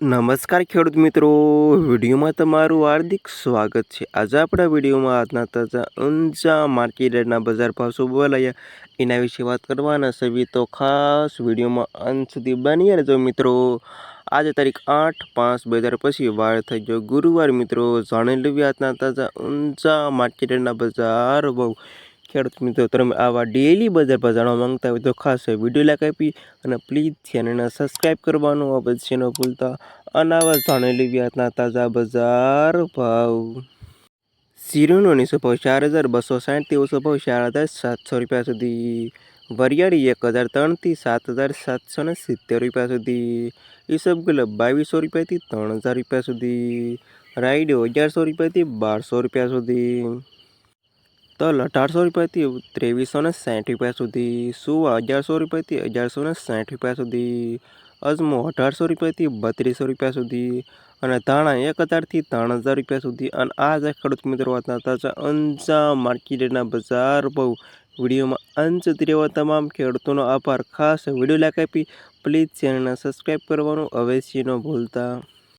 નમસ્કાર ખેડૂત મિત્રો. વિડીયોમાં તમારું હાર્દિક સ્વાગત છે. આજે આપણા વિડીયોમાં આજના તાજા ઊંચા માર્કેટ રેટના બજાર ભાવ શું બોલાયા? એના વિશે વાત કરવાના છે. તો ખાસ વિડીયોમાં અંત સુધી બની રહેજો મિત્રો. આજે તારીખ આઠ પાંચ બે હજાર પછી વાર થઈ ગયો ગુરુવાર મિત્રો. જાણી લેવી આજના તાજા ઊંચા માર્કેટ રેટના બજાર ભાવ. ખેડૂત મિત્રો, તમે આવા ડેલી બજાર પર જાણવા માંગતા હોય તો ખાસ વીડિયો લાઈક આપી અને પ્લીઝ ચેનલને સબસ્ક્રાઈબ કરવાનું અવશ્ય ન ભૂલતા અને આવા જાણી લેવી આજના તાજા બજાર ભાવ. શીરોનો નીચો ભાવ ચાર હજાર બસો સાઠથી ઓછો ભાવ ચાર હજાર સાતસો રૂપિયા સુધી. વરિયાળી એક હજાર ત્રણથી સાત હજાર સાતસો ને સિત્તેર રૂપિયા સુધી. ઈસબ ગુલાબ બાવીસો રૂપિયાથી ત્રણ હજાર રૂપિયા સુધી. રાઈડ અગિયારસો રૂપિયાથી બારસો રૂપિયા સુધી. તલ અઢારસો રૂપિયાથી ત્રેવીસો ને સાઠ રૂપિયા સુધી સુવા અગિયારસો રૂપિયાથી અગિયારસો ને સાઠ રૂપિયા સુધી, અજમો અઢારસો રૂપિયાથી બત્રીસો રૂપિયા સુધી અને ધાણા એક હજારથી ત્રણ હજાર રૂપિયા સુધી. અને આ જે ખેડૂત મિત્રો વાતના તાજા અંજા માર્કેટના બજાર બહુ વિડીયોમાં અંત સુધી તમામ ખેડૂતોનો આભાર. ખાસ વીડિયો લાઈક આપી, પ્લીઝ ચેનલને સબસ્ક્રાઈબ કરવાનું અવશ્ય ન ભૂલતા.